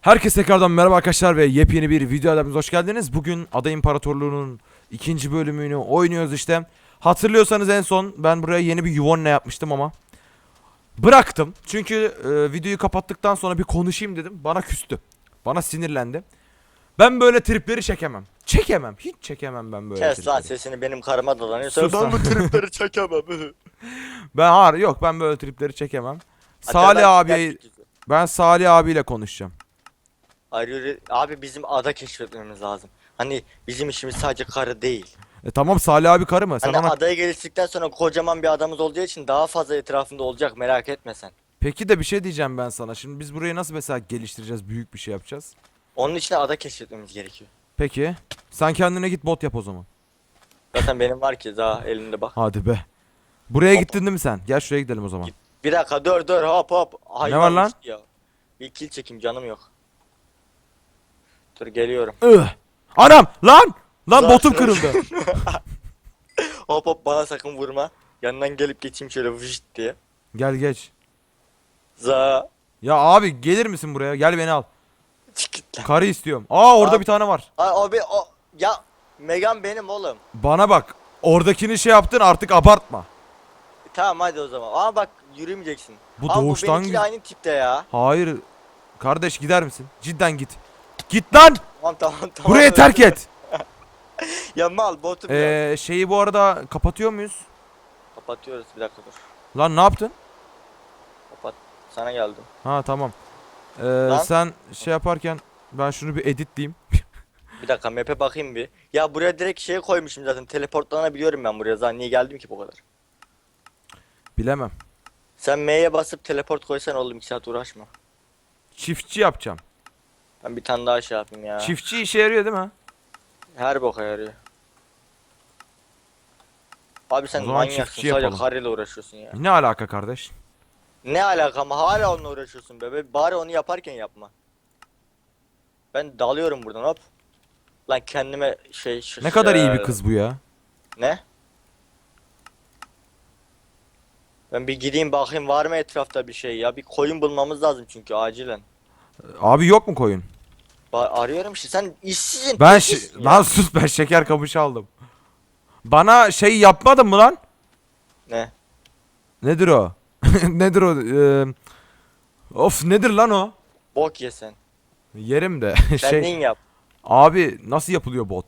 Herkese tekrardan merhaba arkadaşlar ve yepyeni bir video adamımıza hoş geldiniz. Bugün Ada İmparatorluğu'nun ikinci bölümünü oynuyoruz işte. Hatırlıyorsanız en son ben buraya yeni bir Yuvonne yapmıştım ama bıraktım. Çünkü e, videoyu kapattıktan sonra bir konuşayım dedim. Bana küstü. Bana sinirlendi. Ben böyle tripleri çekemem. Çekemem. Hiç çekemem ben böyle Kes lan tripleri. sesini benim karıma dolanıyor. Sus ben bu tripleri çekemem. Ben hayır yok ben böyle tripleri çekemem. Salih abi ben Salih abiyle konuşacağım. Arıyor, abi bizim ada keşfetmemiz lazım. Hani bizim işimiz sadece karı değil. E tamam Salih abi karı mı? Sen Hani ona adaya geliştikten sonra kocaman bir adamız olacağı için daha fazla etrafında olacak merak etme sen. Peki de bir şey diyeceğim ben sana. Şimdi biz burayı nasıl mesela geliştireceğiz? Büyük bir şey yapacağız. Onun için ada keşfetmemiz gerekiyor. Peki. Sen kendine git bot yap o zaman. Zaten benim var ki daha elimde bak. Hadi be. Buraya Hop. gittin değil mi sen? Gel şuraya gidelim o zaman. Bir dakika dur dur hop hop. Hayvan var lan? Ya. Bir kill çekeyim canım yok. Dur geliyorum. Ih. Anam! Lan! Lan botum kırıldı. Hop hop bana sakın vurma. Yanından gelip geçeyim şöyle vışt diye. Gel geç. Za. Ya abi gelir misin buraya? Gel beni al. Çık git lan. Karı istiyorum. Aa orada Abi. bir tane var. Ay o ya Megan benim oğlum. Bana bak. Oradakini şey yaptın artık abartma. Tamam hadi o zaman. Ama bak yürümeyeceksin. Bu Ama doğuştan bu benimkiyle aynı tipte ya. Hayır. Kardeş gider misin? Cidden git. Git lan! Tamam tamam tamam. Burayı terk et. Ya mal botum ya. Ee, şeyi bu arada kapatıyor muyuz? Kapatıyoruz bir dakika dur. Lan ne yaptın? Kapat. Sana geldim. Ha tamam. Ee, Lan. sen şey yaparken ben şunu bir editleyeyim. Bir dakika map'e bakayım bir. Ya buraya direkt şey koymuşum zaten. Teleportlanabiliyorum ben buraya. Zaten niye geldim ki bu kadar? Bilemem. Sen M'ye basıp teleport koysan oğlum 2 saat uğraşma. Çiftçi yapacağım. Ben bir tane daha şey yapayım ya. Çiftçi işe yarıyor değil mi? Her boka yarıyor. Abi sen O zaman manyaksın çiftçi sadece yapalım. karıyla uğraşıyorsun ya. Ne alaka kardeş? Ne alaka ama hala onunla uğraşıyorsun bebe. Bari onu yaparken yapma. Ben dalıyorum buradan hop. Lan kendime şey şu- Ne kadar iyi eee, bir kız bu ya. Ne? Ben bir gideyim bakayım var mı etrafta bir şey ya. Bir koyun bulmamız lazım çünkü acilen. Abi yok mu koyun? Ba- arıyorum işte sen işsizin. Ben şi- ya. lan sus ben şeker kamışı aldım. Bana şey yapmadın mı lan? Ne? Nedir o? nedir o? Ee, of nedir lan o? Bok ye sen. Yerim de şey. Kendin yap. Abi nasıl yapılıyor bot?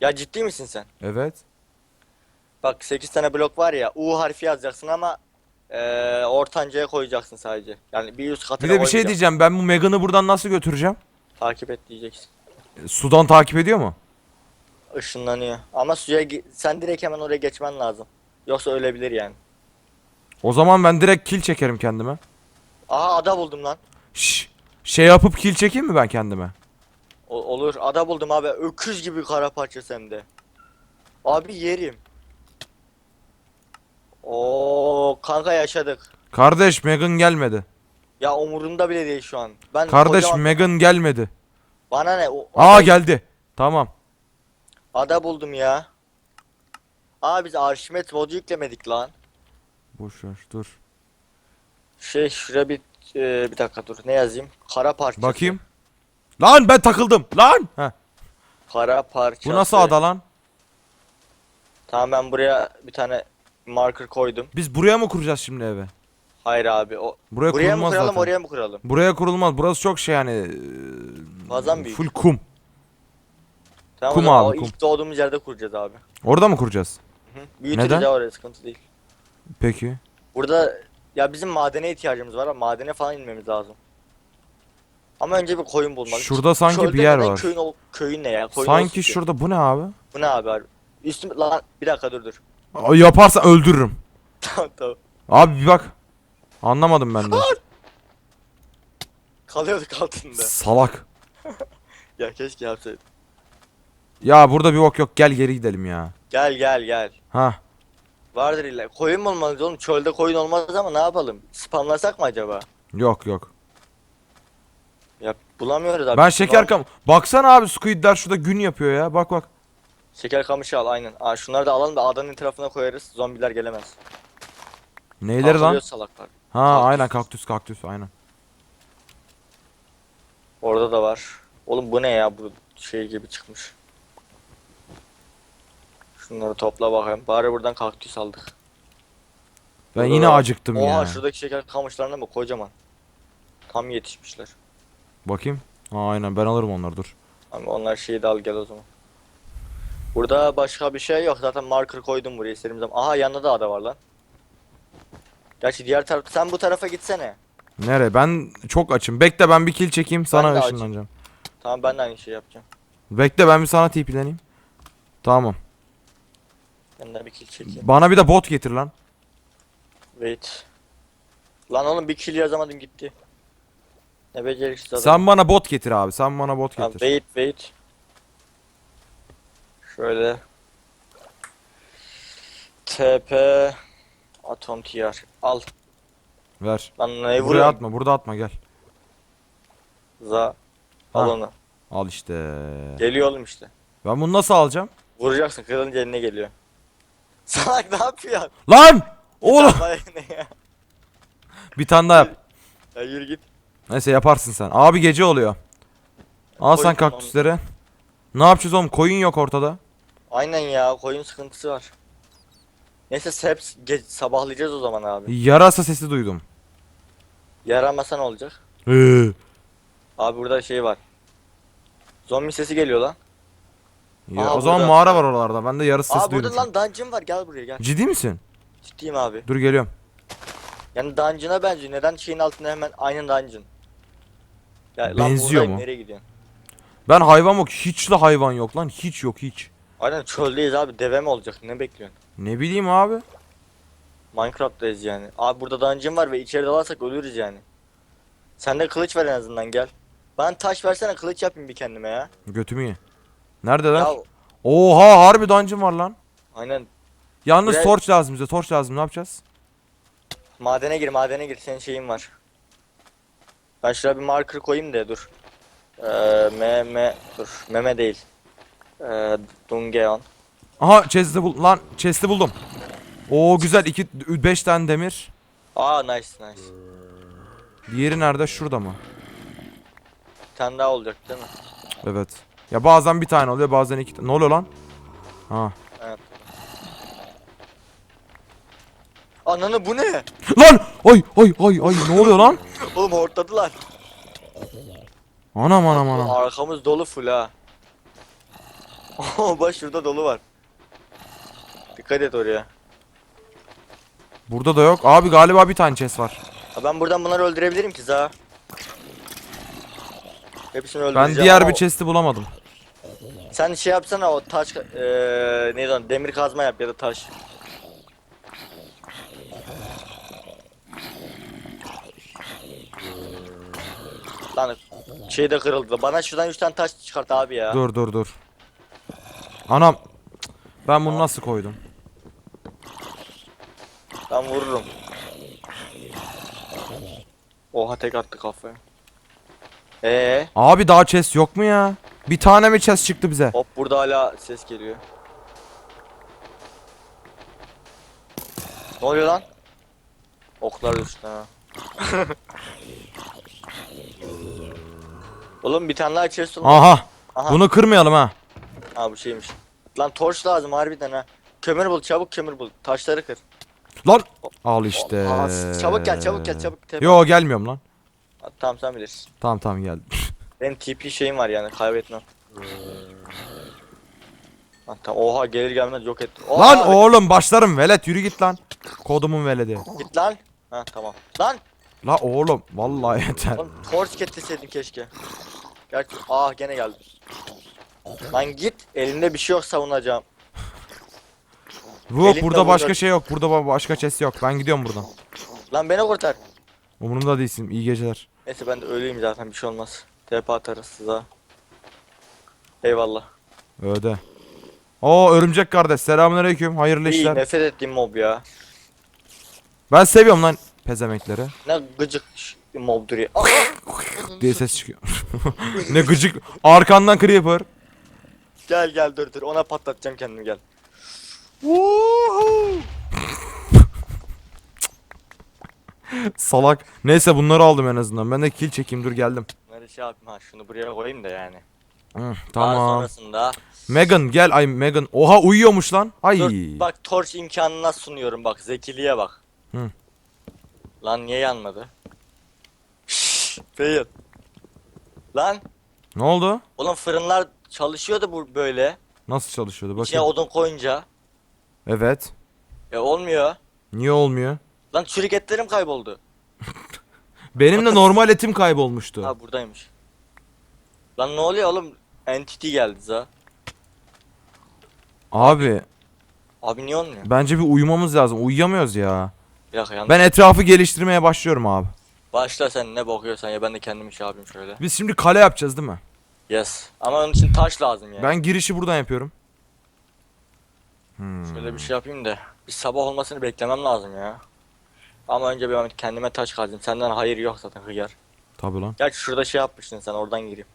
Ya ciddi misin sen? Evet. Bak 8 tane blok var ya. U harfi yazacaksın ama eee ortancaya koyacaksın sadece. Yani bir üst Bir katına de bir şey diyeceğim. Ben bu Megan'ı buradan nasıl götüreceğim? Takip et diyeceksin. E, Sudan takip ediyor mu? Işınlanıyor. Ama suya gi- sen direkt hemen oraya geçmen lazım. Yoksa ölebilir yani. O zaman ben direkt kill çekerim kendime. Aha ada buldum lan. Şş, şey yapıp kill çekeyim mi ben kendime? O- olur. Ada buldum abi. Öküz gibi kara parçası hem de. Abi yerim. Oo kanka yaşadık. Kardeş Megan gelmedi. Ya umurumda bile değil şu an. Ben Kardeş kocaman- Megan gelmedi. bana ne? O, Aa geldi. Tamam. Ada buldum ya. Aa biz Arşimet modu yüklemedik lan. Boş ver dur. Şey şuraya bir e, bir dakika dur. Ne yazayım? Kara parçası. Bakayım. Lan ben takıldım. Lan. Heh. Kara parçası. Bu nasıl ada lan? Tamam ben buraya bir tane marker koydum. Biz buraya mı kuracağız şimdi evi? Hayır abi. O Buraya, buraya mı kurulmaz kuralım zaten. oraya mı kuralım? Buraya kurulmaz. Burası çok şey yani. eee, Fazla mı büyük? Full kum. Tamam, Kum o zaman abi, o kum. ilk doğduğumuz yerde kuracağız abi. Orada mı kuracağız? Hı. Neden? ya oraya sıkıntı değil. Peki. Burada ya bizim madene ihtiyacımız var ama madene falan inmemiz lazım. Ama önce bir koyun bulmalıyız. Şurada sanki Çölde bir yer neden var. Köyün, ol- köyün ne ya? Koyun Sanki ki. şurada bu ne abi? Bu ne abi? abi? Üstüm lan bir dakika dur dur. Yaparsa öldürürüm. tamam tamam. Abi bir bak. Anlamadım ben de. Kalıyorduk altında. Salak. ya keşke yapsaydım. Ya burada bir ok yok. Gel geri gidelim ya. Gel gel gel. Ha. Vardır illa. Koyun mu olmalıyız oğlum? Çölde koyun olmaz ama ne yapalım? Spamlasak mı acaba? Yok yok. Ya bulamıyoruz abi. Ben şeker kam... Baksana abi Squidler şurada gün yapıyor ya. Bak bak. Şeker kamışı al aynen. Aa şunları da alalım da adanın etrafına koyarız. Zombiler gelemez. Neyleri lan? Salaklar. Ha Kaktüs. aynen kaktüs kaktüs aynen. Orada da var. Oğlum bu ne ya bu şey gibi çıkmış. Şunları topla bakayım. Bari buradan kaktüs aldık. Ben Burada yine da- acıktım Oha ya. şuradaki şeker kamışlarına mı kocaman. Tam yetişmişler. Bakayım. Ha, aynen ben alırım onları dur. Ama onlar şeyi de al gel o zaman. Burada başka bir şey yok. Zaten marker koydum buraya istediğim zaman. Aha yanında da ada var lan. Gerçi diğer taraf sen bu tarafa gitsene. Nere? Ben çok açım. Bekle ben bir kill çekeyim sana de açım. ışınlanacağım. Tamam ben de aynı şeyi yapacağım. Bekle ben bir sana TP'leneyim. Tamam. Ben de bir kill çekeyim. Bana bir de bot getir lan. Wait. Lan oğlum bir kill yazamadım gitti. Ne beceriksiz adam. Sen bana bot getir abi. Sen bana bot getir. wait wait. Şöyle. TP Atom TR. Al. Ver. Lan ne Buraya vuruyorsun? atma. Burada atma gel. Za. Al Ha. onu. Al işte. Geliyor oğlum işte. Ben bunu nasıl alacağım? Vuracaksın kırılınca eline geliyor. Salak ne yapıyorsun? Lan! Oğlum! Vay ne ya? Bir tane daha yap. Ya yürü git. Neyse yaparsın sen. Abi gece oluyor. Al sen tamam. kaktüsleri. Ne yapacağız oğlum? Koyun yok ortada. Aynen ya koyun sıkıntısı var. Neyse hep ge- sabahlayacağız o zaman abi. Yarasa sesi duydum. Yaramasa ne olacak? Ee. Abi burada şey var. Zombi sesi geliyor lan. Ya, Aa, o zaman burada. mağara var oralarda. Ben de yarasa sesi Aa duydum. burada lan dungeon var gel buraya gel. Ciddi misin? Ciddiyim abi. Dur geliyorum. Yani dungeon'a benziyor. Neden şeyin altında hemen aynı dungeon? Ya, lan Benziyor buradayım, mu? Nereye gidiyorsun? Ben hayvan yok. Hiç de hayvan yok lan. Hiç yok hiç. Aynen çöldeyiz abi. Deve mi olacak? Ne bekliyorsun? Ne bileyim abi. Minecraft'tayız yani. Abi burada dungeon var ve içeri dalarsak ölürüz yani. Sen de kılıç ver en azından gel. Ben taş versene kılıç yapayım bir kendime ya. Götümü ye. Neredeler? Ya Oha harbi dungeon var lan. aynen Yalnız Buraya- torç lazım bize. Torç lazım. Ne yapacağız? madene gir madene gir senin şeyin var. Ben şuraya bir marker koyayım da dur. Ee, meme dur meme değil. Ee, Dungeon. Aha chest'i bul lan chest'i buldum. Oo güzel 2 5 tane demir. Aa nice nice. Diğeri nerede? Şurada mı? Bir tane daha olacak değil mi? Evet. Ya bazen bir tane oluyor, bazen iki tane. Ne oluyor lan? Ha. Evet. Ananı bu ne? Lan! Ay ay ay ay ne oluyor lan? Oğlum hortladılar. Anam anam anam. Arkamız dolu full ha. Bak şurada dolu var. Dikkat et oraya. Burada da yok. Abi galiba bir tane chest var. Ha, ben buradan bunları öldürebilirim ki za. Hepsini Ben öldüreceğim diğer ama bir chest'i bulamadım. Sen şey yapsana o taş eee neydi demir kazma yap ya da taş. Lan şey de kırıldı. Bana şuradan 3 tane taş çıkart abi ya. Dur dur dur. Anam. Ben bunu nasıl koydum? Ben vururum. Oha tek attı kafaya. Ee, Abi daha chest yok mu ya? Bir tane mi chest çıktı bize? hop burada hala ses geliyor. Ne oluyor lan? Oklar ha. Oğlum bir tane daha chest oldu. Aha. Aha. Bunu kırmayalım ha. Ha bu şeymiş. Lan torç lazım harbiden ha. Kömür bul çabuk kömür bul. Taşları kır. Lan. Al işte. Aa, çabuk gel çabuk gel çabuk. Tepe. Yo gelmiyorum lan. Ha, Tamam sen bilirsin. Tamam tamam geldim. Benim TP şeyim var yani kaybetmem. Ha, tamam. Oha gelir gelmez yok et. Oha, lan oğlum başlarım velet yürü git lan. Kodumun veledi. Git lan. Ha tamam. Lan. La oğlum vallahi yeter. Oğlum torch getirseydin keşke. Gerçi ah gene geldi. Lan git elinde bir şey yok savunacağım. Bu Elinde burada başka burada- şey yok. Burada ba- başka chest yok. Ben gidiyorum buradan. Lan beni kurtar. Umurumda değilsin. İyi geceler. Neyse ben de öleyim zaten bir şey olmaz. TP atarız size. Eyvallah. Öde. Oo örümcek kardeş. Selamünaleyküm. Hayırlı İyi işler. nefret ettiğim mob ya. Ben seviyorum lan pezemekleri. Ne gıcık ş- mobdur ya. Aha! diye ses çıkıyor. ne gıcık. Arkandan creeper. Gel gel dur dur ona patlatacağım kendimi gel. Salak. Neyse bunları aldım en azından. Ben de kill çekeyim dur geldim. Nerede şey yapayım ha şunu buraya koyayım da yani. Hı, Daha tamam. sonrasında Megan gel ay Megan. Oha uyuyormuş lan. Ay. Dur, bak torç imkanına sunuyorum bak zekiliğe bak. Hı. Lan niye yanmadı? Şşş, Fail. Lan Ne oldu? oğlum fırınlar çalışıyordu bu böyle. Nasıl çalışıyordu İçine bakayım. odun koyunca. Evet. E olmuyor. Niye olmuyor? Lan çürük etlerim kayboldu. Benim de normal etim kaybolmuştu. Ha buradaymış. Lan ne oluyor oğlum? Entity geldi za. Abi Abi niye olmuyor? bence bir uyumamız lazım. Uyuyamıyoruz ya. Bir dakika yanlış. Ben etrafı geliştirmeye başlıyorum abi. Başla sen ne bakıyorsan ya ben de kendim şey yapayım şöyle. Biz şimdi kale yapacağız değil mi? Yes. Ama onun için taş lazım yani. Ben girişi buradan yapıyorum. Hmm. Şöyle bir şey yapayım da. Bir sabah olmasını beklemem lazım ya. Ama önce bir kendime taş kazayım. Senden hayır yok zaten hıyar. Tabii lan. Gerçi şurada şey yapmıştın sen oradan gireyim.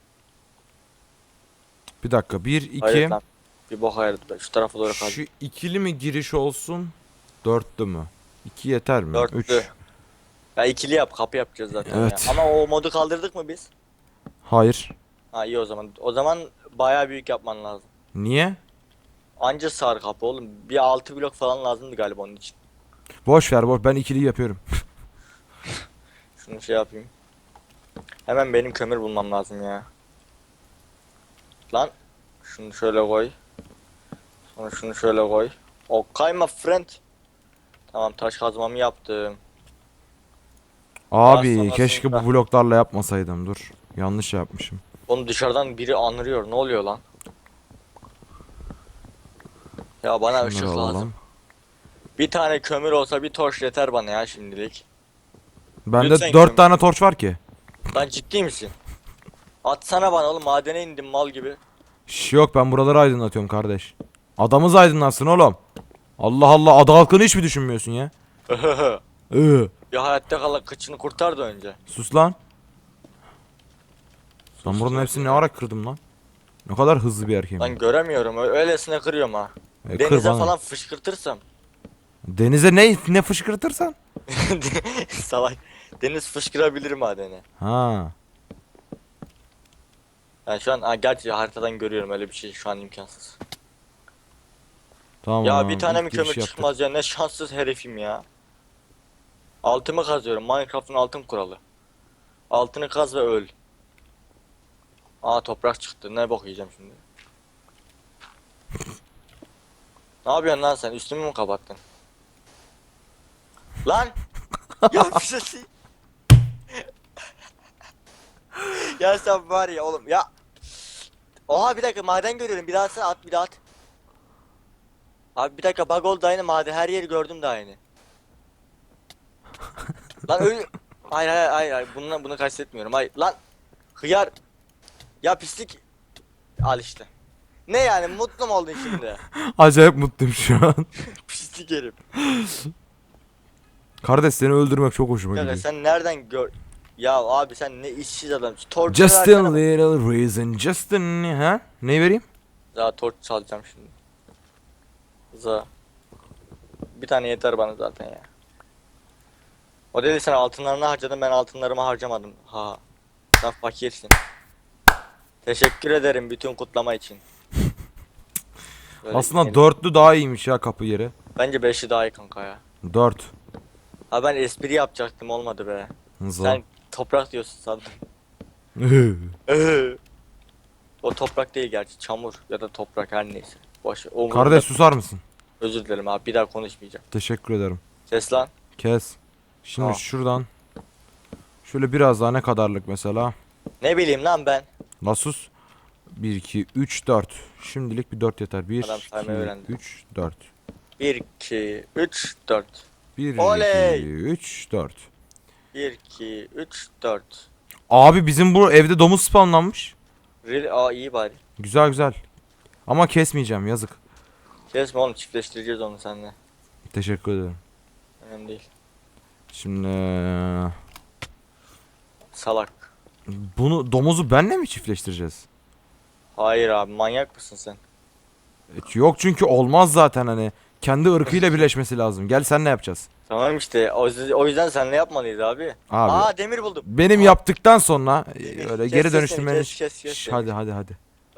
Bir dakika. Bir, iki. Hayır lan. Bir bok hayır. Şu tarafa doğru kaz. Şu ikili mi giriş olsun? Dörtlü mü? İki yeter mi? Dörtlü. Üç. Ya ikili yap kapı yapacağız zaten Evet. ya. Ama o modu kaldırdık mı biz? Hayır. Ha iyi o zaman. O zaman bayağı büyük yapman lazım. Niye? Anca sar kapı oğlum. Bir 6 blok falan lazımdı galiba onun için. Boş ver boş. Ben ikili yapıyorum. Şunu şey yapayım. Hemen benim kömür bulmam lazım ya. Lan şunu şöyle koy. Sonra şunu şöyle koy. Okay my friend. Tamam taş kazmamı yaptım. Abi sonrasında- keşke bu bloklarla yapmasaydım. Dur. Yanlış yapmışım. Onu dışarıdan biri anırıyor. Ne oluyor lan? Ya bana ışık Şunları lazım. alalım. Bir tane kömür olsa bir torç yeter bana ya şimdilik. Bende Lütfen dört kömür. tane torç var ki. Lan ciddi misin? Atsana bana oğlum madene indim mal gibi. Şş, yok ben buraları aydınlatıyorum kardeş. Adamız aydınlatsın oğlum. Allah Allah ada halkını hiç mi düşünmüyorsun ya? Iı, bir hayatta kala kıçını kurtar da önce. sus lan. Ben buranın hepsini ne ara kırdım lan? Ne kadar hızlı bir erkeğim. Lan göremiyorum ö- öylesine kırıyorum ha. E, kır Denize bana. falan fışkırtırsam. Denize ne ne fışkırtırsan? Salak. Deniz fışkırabilir madene. Ha. Yani şu an ha, gerçi haritadan görüyorum öyle bir şey şu an imkansız. Tamam. ya bir tane mi kömür yaptık. çıkmaz ya ne şanssız herifim ya. Altımı kazıyorum Minecraft'ın altın kuralı. Altını kaz ve öl. Aa toprak çıktı ne bok yiyeceğim şimdi. ne yapıyorsun lan sen üstümü mü kapattın? Lan! ya bir şey ya sen var ya oğlum ya. Oha bir dakika maden görüyorum bir daha atsana at bir daha at. Abi bir dakika bug oldu aynı maden her yeri gördüm de aynı. lan öyle hayır hayır hayır hayır bunu bunu kastetmiyorum hayır lan hıyar ya pislik al işte. Ne yani mutlu mu oldun şimdi? Acayip mutluyum şu an. pislik herif. Kardeş seni öldürmek çok hoşuma Kanka gidiyor. sen nereden gör... Ya abi sen ne işsiz adamsın. Torç Just a little reason, just a... Ha? Ne vereyim? Daha torç çalacağım şimdi. Za. Bir tane yeter bana zaten ya. O dedi sen altınlarını harcadın ben altınlarımı harcamadım. Ha. Sen fakirsin. Teşekkür ederim bütün kutlama için. Böyle Aslında yeni- dörtlü daha iyiymiş ya kapı yeri. Bence beşi daha iyi kanka ya. Dört. Ha ben espri yapacaktım olmadı be. Zor. Sen toprak diyorsun sandım. o toprak değil gerçi çamur ya da toprak her neyse. Boş. ver. Umurumda- Kardeş susar mısın? Özür dilerim abi bir daha konuşmayacağım. Teşekkür ederim. Ses lan. Kes. Şimdi Tamam. şuradan. Şöyle biraz daha ne kadarlık mesela? Ne bileyim lan ben. La sus. 1, 2, 3, 4. Şimdilik bir 4 yeter. 1, Adam saymayı 2, öğrendi. 3, 4. 1, 2, 3, 4. 1, Oley! 2, 3, 4. 1, 2, 3, 4. Abi bizim bu evde domuz spawnlanmış. Really? Aa iyi bari. Güzel güzel. Ama kesmeyeceğim yazık. Kesme oğlum çiftleştireceğiz onu seninle. Teşekkür ederim. Önemli değil. Şimdi Salak. Bunu domuzu benle mi çiftleştireceğiz? Hayır abi manyak mısın sen? E, Yok çünkü olmaz zaten hani Kendi ırkıyla birleşmesi lazım. Gel sen ne yapacağız? Tamam işte o, o yüzden senle yapmalıyız abi. Abi. Aa demir buldum. Benim Aa, yaptıktan sonra e, Demir. öyle Kes geri sesini, dönüştürmenin kes, kes, kes Şş, hadi hadi hadi.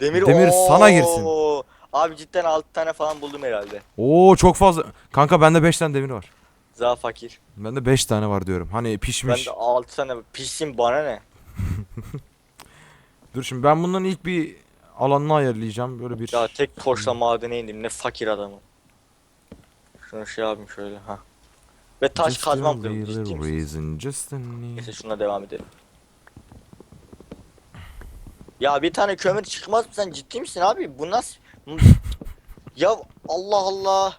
demir Demir sana girsin. Oo. Abi cidden 6 tane falan buldum herhalde. Oo çok fazla. Kanka bende 5 tane demir var. Za fakir. Bende 5 tane var diyorum. Hani Ben pişmiş. de 6 tane pişsin bana ne? Dur şimdi ben bunların ilk bir alanını ayarlayacağım. Böyle bir Ya tek torçla madene indim ne fakir adamım. Şunu şey yapayım şöyle ha. Ve taş Just a kazmam kırıldı little ciddi misin? reason, just a need- Neyse şuna devam edelim. Ya bir tane kömür çıkmaz mı sen ciddi misin abi? Bu nasıl? ya Allah Allah.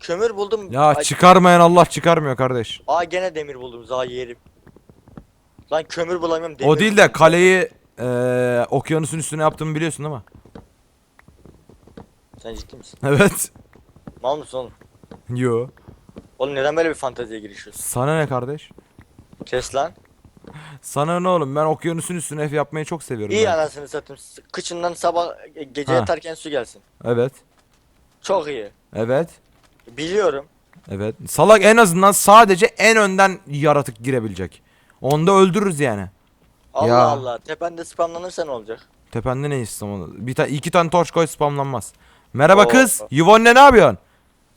Kömür buldum. Ya Ay- çıkarmayan Allah çıkarmıyor kardeş. Aa gene demir buldum za yerim. Lan kömür bulamıyorum demir O değil de buldum. kaleyi eee okyanusun üstüne yaptığımı biliyorsun değil mi? Sen ciddi misin? Evet. Mal mısın oğlum? Yo. Oğlum neden böyle bir fanteziye girişiyorsun? Sana ne kardeş? Kes lan. Sana ne oğlum ben okyanusun üstüne ev yapmayı çok seviyorum. İyi ben. anasını satayım. S- Kıçından sabah e, gece Ha. yatarken su gelsin. Evet. Çok iyi. Evet. Biliyorum. Evet. Salak en azından sadece en önden yaratık girebilecek. Onda öldürürüz yani. Allah Ya. Allah. Tepende spamlanırsa ne olacak? Tepende ne istemem. Bir ta iki tane torç koy spamlanmaz. Merhaba Oo. kız. Yvonne ne yapıyorsun?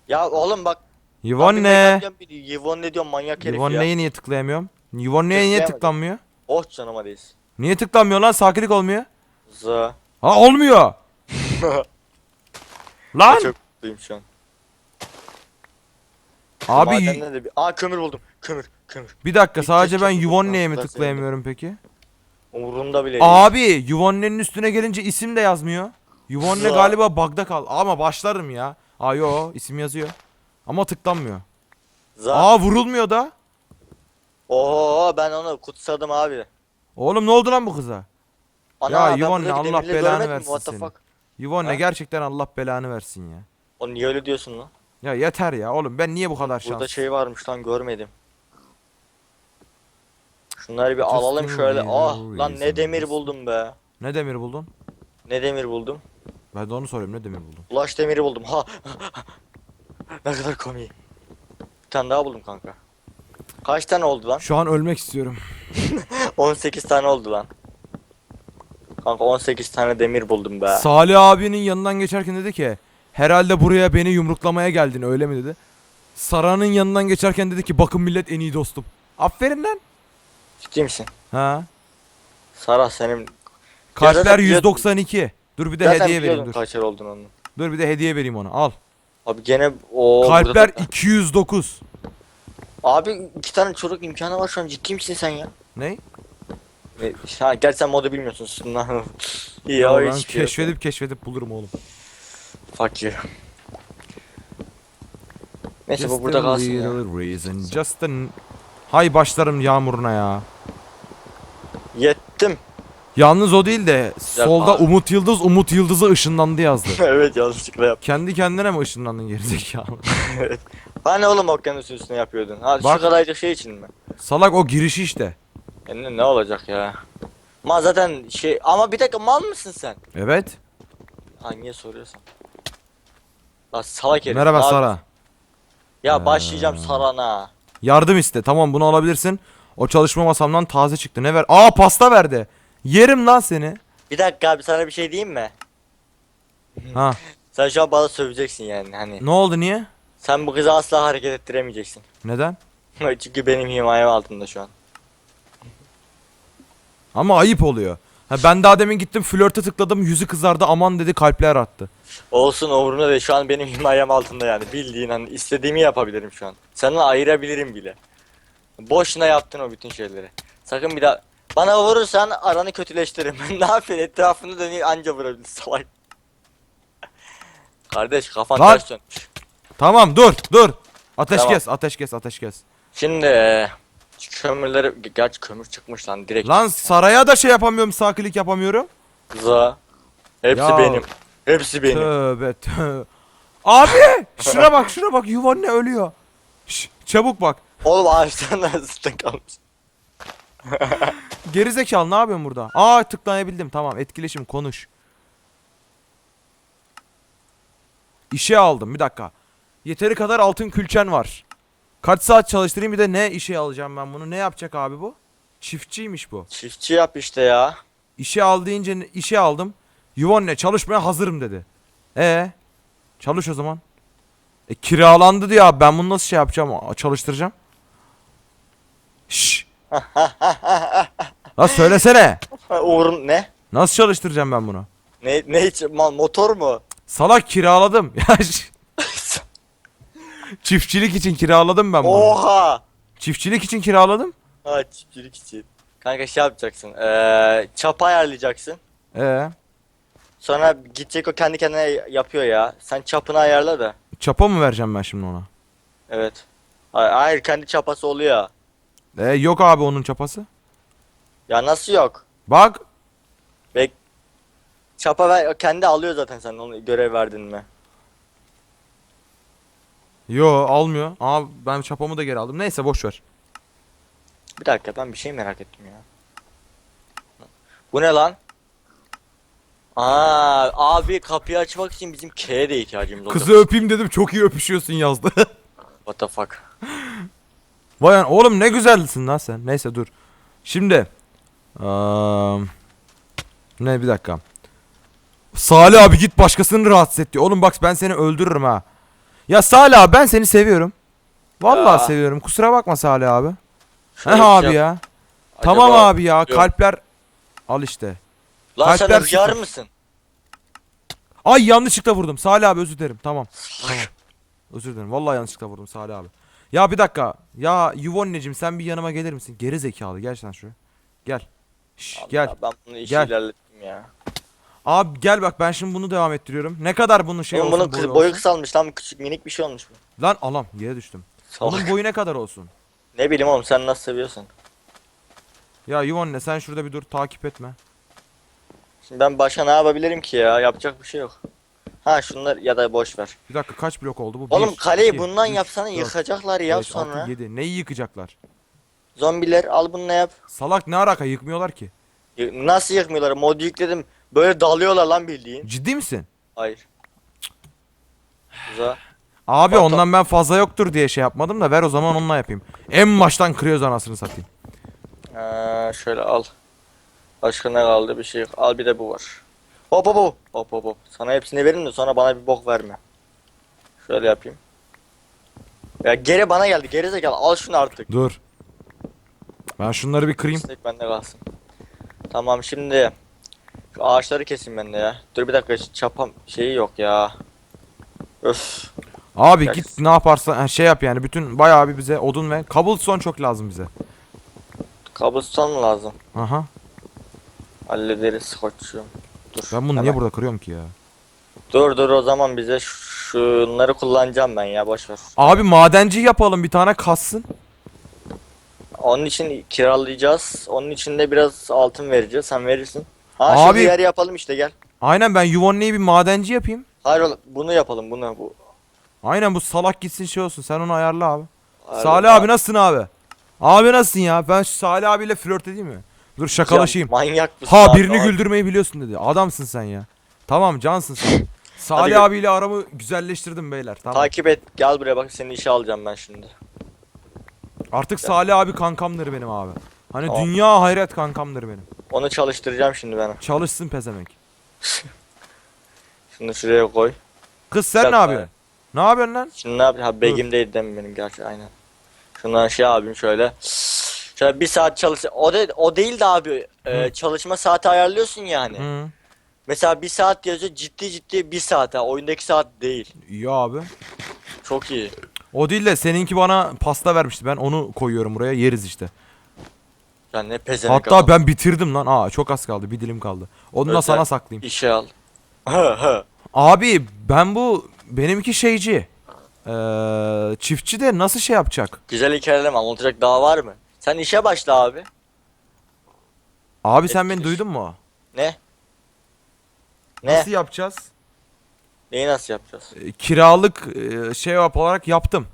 Ya oğlum bak. Yvonne. Yvonne ne diyorum manyak herif ya. Yvonne'yi niye tıklayamıyorum? Yvonne'ye niye Tıklayamadım. tıklanmıyor? Oh canıma değilsin. Niye tıklanmıyor lan? Sakinlik olmuyor. Za. Ha olmuyor. Lan. Çok mutluyum şu an. Abi Madenden de bir... Aa kömür buldum. Kömür. Kömür. bir dakika sadece ben bu Yvonne'ye mi toplantılar tıklayamıyorum peki? Umurumda bile değil. Abi Yvonne'nin üstüne gelince isim de yazmıyor. Yvonne Za. galiba bug'da kal. Ama başlarım ya. Aa yo isim yazıyor. Ama tıklanmıyor. Za. Aa vurulmuyor da. Oo ben onu kutsadım abi. Oğlum ne oldu lan bu kıza? Ana Ya ben Yvonne, Allah demirleri belanı görmedim mi? versin What the seni. fuck? Yvonne Ha? gerçekten Allah belanı versin ya. O niye öyle diyorsun lan? Ya yeter ya oğlum ben niye bu kadar Burada şans? şey varmış lan görmedim. Şunları bir alalım şöyle. Ah lan ne demir buldum be. Ne demir buldun? Ne demir buldum? Ben de onu soruyorum ne demir buldun? Ulaş demiri buldum. Ha. ne kadar komik. Bir tane daha buldum kanka. Kaç tane oldu lan? Şu an ölmek istiyorum. 18 tane oldu lan. Kanka 18 tane demir buldum be. Salih abinin yanından geçerken dedi ki herhalde buraya beni yumruklamaya geldin öyle mi dedi. Sara'nın yanından geçerken dedi ki bakın millet en iyi dostum. Aferin lan. Ciddi misin? Ha. Sara senin Kalpler zaten biliyordum. 192. Dur bir de zaten hediye vereyim biliyordum dur. kaçar olduğunu onun. Dur bir de hediye vereyim ona. Al. Abi gene o Kalpler 209. Abi iki tane çocuk imkanı var şu an ciddi misin sen ya? Ne? Ne? Ha gel sen modu bilmiyorsun. İyi Ya ben hiçbir şey keşfedip keşfedip bulurum oğlum. Fuck you. Neyse bu burada kalsın ya. reason, just a... Hay başlarım yağmuruna ya. Yettim. Yalnız o değil de solda abi. Umut Yıldız Umut Yıldız'ı ışınlandı yazdı. evet yanlışlıkla yap. Kendi kendine mi ışınlandın gerizekalı? evet. Hani oğlum okyanus üstüne yapıyordun? Ha Bak. şu kadarcık şey için mi? Salak o girişi işte. Yani ne, ne olacak ya? Ma zaten şey ama bir dakika mal mısın sen? Evet. Ha niye soruyorsan? La salak herif. Merhaba Sara. Ya başlayacağım Ee. sarana. Yardım iste. Tamam bunu alabilirsin. O çalışma masamdan taze çıktı. Ne ver? Aa pasta verdi. Yerim lan seni. Bir dakika abi sana bir şey diyeyim mi? Ha. Sen şu an bana söveceksin yani hani. Ne oldu niye? Sen bu kızı asla hareket ettiremeyeceksin. Neden? Çünkü benim himayem altında şu an. Ama ayıp oluyor. Ha ben daha demin gittim flörte tıkladım yüzü kızardı aman dedi kalpler attı. Olsun umurumda değil şu an benim himayem altında yani bildiğin hani istediğimi yapabilirim şu an. Seninle ayırabilirim bile. Boşuna yaptın o bütün şeyleri. Sakın bir daha bana vurursan aranı kötüleştiririm. ne yapayım etrafını dönüyor anca vurabilirsin salak. Kardeş kafan Lan! ters dönmüş. Tamam dur dur. Ateş Tamam. kes ateş kes ateş kes. Şimdi kömürleri gerçi kömür çıkmış lan direkt. Lan saraya da şey yapamıyorum sakilik yapamıyorum. Za. Hepsi Ya. benim. Hepsi benim. Tövbe tövbe. Abi şuna bak şuna bak yuvan ne ölüyor. Şş, çabuk bak. Oğlum ağaçtan arasında kalmış. Gerizekalı ne yapıyorsun burada? Aa tıklayabildim tamam etkileşim konuş. İşe aldım bir dakika. Yeteri kadar altın külçen var. Kaç saat çalıştırayım bir de ne işe alacağım ben bunu? Ne yapacak abi bu? Çiftçiymiş bu. Çiftçi yap işte ya. İşe al deyince işe aldım. Yuvonne çalışmaya hazırım dedi. E çalış o zaman. E kiralandı diyor abi ben bunu nasıl şey yapacağım çalıştıracağım. Şş. Lan söylesene. Uğur'un ne? Nasıl çalıştıracağım ben bunu? Ne ne ma- motor mu? Salak kiraladım. Çiftçilik için kiraladım ben bunu. Oha. Çiftçilik için kiraladım. Ha çiftçilik için. Kanka şey yapacaksın. Ee, çapa ayarlayacaksın. Ee, Sonra gidecek o kendi kendine yapıyor ya. Sen çapını ayarla da. çapa mı vereceğim ben şimdi ona? Evet. Hayır, hayır kendi çapası oluyor. Ee, yok abi onun çapası. Ya nasıl yok? Bak Bek çapa ver kendi alıyor zaten sen onu görev verdin mi? Yo almıyor. Aa ben çapamı da geri aldım. Neyse boş ver. Bir dakika ben bir şey merak ettim ya. Bu ne lan? Aa abi kapıyı açmak için bizim K'ye de ihtiyacımız olacak. Kızı öpeyim dedim çok iyi öpüşüyorsun yazdı. What the fuck? Vay an- oğlum ne güzelsin lan sen. Neyse dur. Şimdi. Eee, ne bir dakika. Salih abi git başkasını rahatsız et diyor. Oğlum bak ben seni öldürürüm ha. Ya Salih abi ben seni seviyorum. Vallahi Ya. seviyorum. Kusura bakma Salih abi. Heh bir abi şey ya. Tamam Acaba- abi ya. Yok. Kalpler al işte. Lan sen kalpler hıyar sıfır. mısın? Ay yanlışlıkla vurdum. Salih abi özür dilerim. Tamam. Tamam. Özür dilerim. Vallahi yanlışlıkla vurdum Salih abi. Ya bir dakika. Ya Yuvonneciğim sen bir yanıma gelir misin? Geri zekalı. Gel sen şuraya. Gel. Şş, Allah, gel. Ben bunu işi Gel. ilerlettim ya. Abi gel bak ben şimdi bunu devam ettiriyorum. Ne kadar bunun şey Oğlum olsun bunun boyu, boyu olsun? kısalmış lan küçük minik bir şey olmuş bu. Lan alam yere düştüm. Salak. Onun boyu ne kadar olsun? Ne bileyim oğlum sen nasıl seviyorsun? Ya Yuvonne sen şurada bir dur takip etme. Şimdi ben başka ne yapabilirim ki ya? Yapacak bir şey yok. Ha şunlar ya da boş ver. Bir dakika kaç blok oldu bu? Oğlum Bir, kaleyi iki, bundan üç, yapsana dört, yıkacaklar ya beş, sonra. yedi. Neyi yıkacaklar? Zombiler al bununla yap. Salak ne araka yıkmıyorlar ki? Y- Nasıl yıkmıyorlar? Mod yükledim. Böyle dalıyorlar lan bildiğin. Ciddi misin? Hayır. Güzel. Abi Tamam, ondan ben fazla yoktur diye şey yapmadım da ver o zaman onunla yapayım. En baştan kırıyoruz anasını satayım. Ee, şöyle al. Başka ne kaldı bir şey yok. Al bir de bu var. Hop hop hop. Hop hop hop. Sana hepsini veririm de sonra bana bir bok verme. Şöyle yapayım. Ya geri bana geldi. Geri zekalı. Al şunu artık. Dur. Ben şunları bir kırayım. İstek bende kalsın. Tamam şimdi. Şu ağaçları keseyim ben de ya. Dur bir dakika çapam şeyi yok ya. Öf. Abi Ya- git ne yaparsan şey yap yani bütün bayağı bir bize odun ve cobblestone çok lazım bize. Kabuston mu lazım? Aha. Hallederiz koçum. Dur. Ben bunu niye hemen. burada kırıyorum ki ya? Dur dur o zaman bize şunları kullanacağım ben ya boş ver. Abi madenci yapalım bir tane kassın. Onun için kiralayacağız. Onun için de biraz altın vereceğiz. Sen verirsin. Ha Abi- şu yer yapalım işte gel. Aynen ben Yuvonne'yi bir madenci yapayım. Hayır oğlum bunu yapalım bunu bu. Aynen bu salak gitsin şey olsun sen onu ayarla abi. Hayır, Salih abi nasılsın abi? Abi nasılsın ya? Ben şu Salih abiyle flört edeyim mi? Dur şakalaşayım. Ya, manyak mısın? Ha abi? birini Abi, güldürmeyi biliyorsun dedi. Adamsın sen ya. Tamam cansın sen. Salih gö- abiyle aramı güzelleştirdim beyler. Tamam. Takip et gel buraya bak seni işe alacağım ben şimdi. Artık Salih abi kankamdır benim abi. Hani Tamam. dünya hayret kankamdır benim. Onu çalıştıracağım şimdi ben. Çalışsın pezemek. Şunu şuraya koy. Kız sen ne yapıyorsun? Ne yapıyorsun lan? Şimdi ne yapayım? Ha Begim'deydi değil mi benim gerçi aynen. Şundan şey yapayım şöyle. Şöyle bir saat çalış. O da o değil de abi. e, çalışma saati ayarlıyorsun yani. Hı. Mesela bir saat yazıyor ciddi ciddi bir saat ha. Oyundaki saat değil. İyi abi. Çok iyi. O değil de seninki bana pasta vermişti. Ben onu koyuyorum buraya yeriz işte. Ya ne pezevenk Hatta adam. ben bitirdim lan. Aa çok az kaldı. Bir dilim kaldı. Onu da Özel sana saklayayım. İşe al. Abi ben bu benimki şeyci. Ee, çiftçi de nasıl şey yapacak? Güzel hikayeler anlatacak daha var mı? Sen işe başla abi. Abi sen beni Etkileşim. duydun mu? Ne? Ne? Nasıl yapacağız? Neyi nasıl yapacağız? Ee, kiralık e, şey yap olarak yaptım.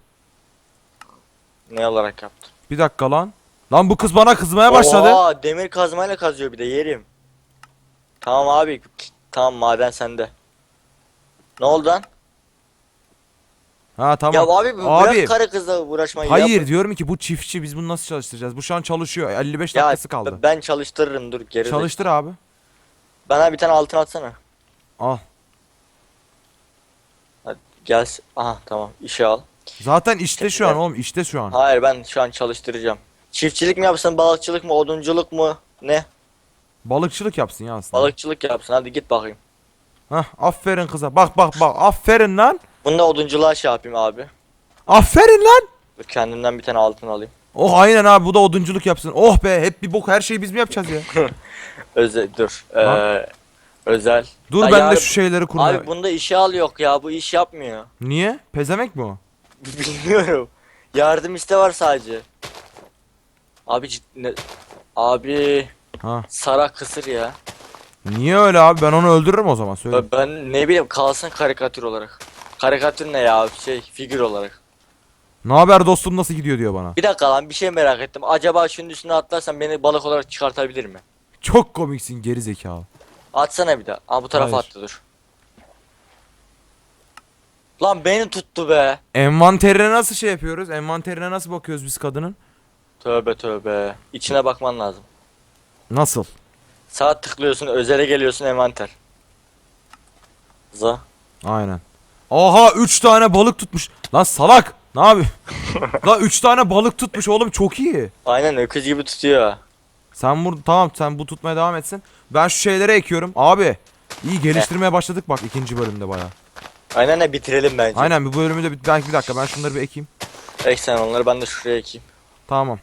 Ne olarak yaptın? Bir dakika lan. Lan bu kız bana kızmaya başladı. Oha demir kazmayla kazıyor bir de yerim. Tamam abi. Tamam maden sende. Ne oldu lan? Ha tamam. Ya abi, Abi, bırak karı kızla uğraşmayı. Hayır yap. diyorum ki bu çiftçi biz bunu nasıl çalıştıracağız? Bu şu an çalışıyor. 55 Ya dakikası kaldı. ben çalıştırırım dur geri. Çalıştır abi. Bana bir tane altın atsana. Al. Hadi gel. Aha tamam işe al. Zaten işte şu an oğlum işte şu an. Hayır ben şu an çalıştıracağım. Çiftçilik mi yapsın, balıkçılık mı, odunculuk mu? Ne? Balıkçılık yapsın ya aslında. Balıkçılık yapsın. Hadi git bakayım. Hah aferin kıza. Bak bak bak aferin lan. Bunu da odunculuğa şey yapayım abi. Aferin lan. Dur kendimden bir tane altın alayım. Oh aynen abi bu da odunculuk yapsın. Oh be hep bir bok her şeyi biz mi yapacağız ya? Özel dur. Ha? Ee, özel. Dur Ya ben yarın- de şu şeyleri kurmaya. Abi bunda işe al yok ya. Bu iş yapmıyor. Niye? Pezemek mi o? Bilmiyorum. Yardım iste var sadece. Abi ciddi... Abi Ha. Sara kısır ya. Niye öyle abi? Ben onu öldürürüm o zaman söyle. Ben, ben ne bileyim kalsın karikatür olarak. Karikatür ne ya şey figür olarak. Ne haber dostum nasıl gidiyor diyor bana. Bir dakika lan bir şey merak ettim. Acaba şunun üstüne atlarsan beni balık olarak çıkartabilir mi? Çok komiksin geri zekalı. Atsana bir daha. Aa bu tarafa Hayır. attı dur. Lan beni tuttu be. Envanterine nasıl şey yapıyoruz? Envanterine nasıl bakıyoruz biz kadının? Tövbe tövbe. İçine bakman lazım. Nasıl? Saat tıklıyorsun, özele geliyorsun envanter. Za. Aynen. Aha 3 tane balık tutmuş. Lan salak. Ne yapıyor? Lan 3 tane balık tutmuş oğlum çok iyi. Aynen öküz gibi tutuyor. Sen bur tamam sen bu tutmaya devam etsin. Ben şu şeylere ekiyorum. Abi iyi geliştirmeye başladık bak ikinci bölümde baya. Aynen ne bitirelim bence. Aynen bu bölümü de bir, belki bir dakika ben şunları bir ekeyim. Ek sen onları ben de şuraya ekeyim. Tamam.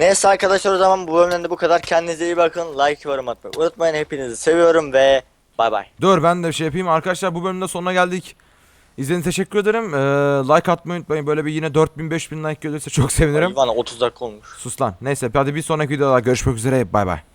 Neyse arkadaşlar o zaman bu bölümden de bu kadar. Kendinize iyi bakın. Like yorum atmayı unutmayın. Hepinizi seviyorum ve bay bay. Dur ben de bir şey yapayım. Arkadaşlar bu bölümde sonuna geldik. İzlediğiniz teşekkür ederim. Ee, like atmayı unutmayın. Böyle bir yine 4000-5000 like gelirse çok sevinirim. Hayvan 30 dakika olmuş. Sus lan. Neyse hadi bir sonraki videoda görüşmek üzere. Bay bay.